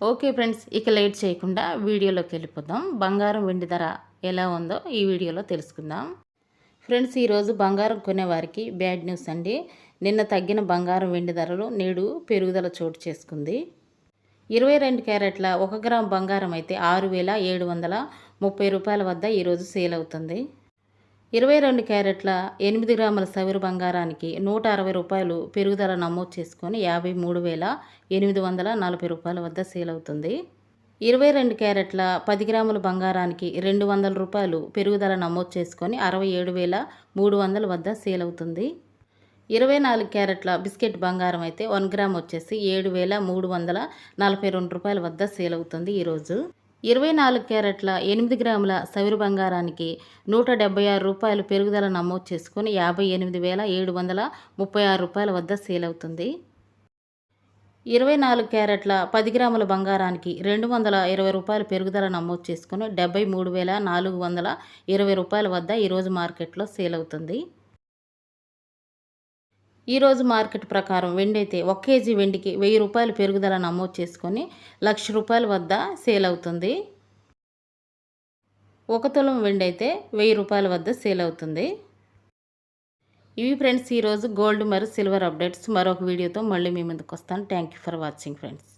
Okay friends ఇక late చేయకుండా వీడియోలోకి వెళ్ళిపోదాం. బంగారం వెండి ధర ఎలా ఉందో ఈ వీడియోలో తెలుసుకుందాం. ఫ్రెండ్స్ ఈరోజు బంగారం కొనేవారికి బ్యాడ్ న్యూస్ అండి. నిన్న తగ్గిన బంగారం వెండి ధరలు నేడు పెరుగుదల చోటు చేసుకుంది. ఇరవై రెండు క్యారెట్ల ఒక గ్రామ్ బంగారం అయితే ఆరు వేల ఏడు వందల ముప్పై రూపాయల వద్ద ఈరోజు సేల్ అవుతుంది. ఇరవై రెండు క్యారెట్ల ఎనిమిది గ్రాముల సవిరు బంగారానికి నూట అరవై రూపాయలు పెరుగుదల నమోదు చేసుకొని యాభై మూడు వేల ఎనిమిది వందల నలభై రూపాయల వద్ద సేల్ అవుతుంది. ఇరవై రెండు క్యారెట్ల పది గ్రాముల బంగారానికి రెండు వందల రూపాయలు పెరుగుదల నమోదు చేసుకొని అరవై ఏడు వేల మూడు వందల వద్ద సేల్ అవుతుంది. ఇరవై నాలుగు క్యారెట్ల బిస్కెట్ బంగారం అయితే వన్ గ్రామ్ వచ్చేసి ఏడు వేల మూడు వందల నలభై రెండు రూపాయల వద్ద సేల్ అవుతుంది ఈరోజు. ఇరవై నాలుగు క్యారెట్ల ఎనిమిది గ్రాముల సవిరు బంగారానికి నూట డెబ్బై ఆరు రూపాయలు పెరుగుదల నమోదు చేసుకుని యాభై ఎనిమిది వేల ఏడు వందల ముప్పై ఆరు రూపాయల వద్ద సేల్ అవుతుంది. ఇరవై నాలుగు క్యారెట్ల పది గ్రాముల బంగారానికి రెండు వందల ఇరవై రూపాయల పెరుగుదల నమోదు చేసుకుని డెబ్బై మూడు వేల నాలుగు వందల ఇరవై రూపాయల వద్ద ఈరోజు మార్కెట్లో సేల్ అవుతుంది. ఈరోజు మార్కెట్ ప్రకారం వెండి అయితే ఒక కేజీ వెండికి వెయ్యి రూపాయలు పెరుగుదల నమోదు చేసుకొని లక్ష రూపాయల వద్ద సేల్ అవుతుంది. ఒక తులం వెండి అయితే వెయ్యి రూపాయల వద్ద సేల్ అవుతుంది. ఇవి ఫ్రెండ్స్ ఈరోజు గోల్డ్ మరియు సిల్వర్ అప్డేట్స్. మరొక వీడియోతో మళ్ళీ మీ ముందుకు వస్తాను. Thank you for watching friends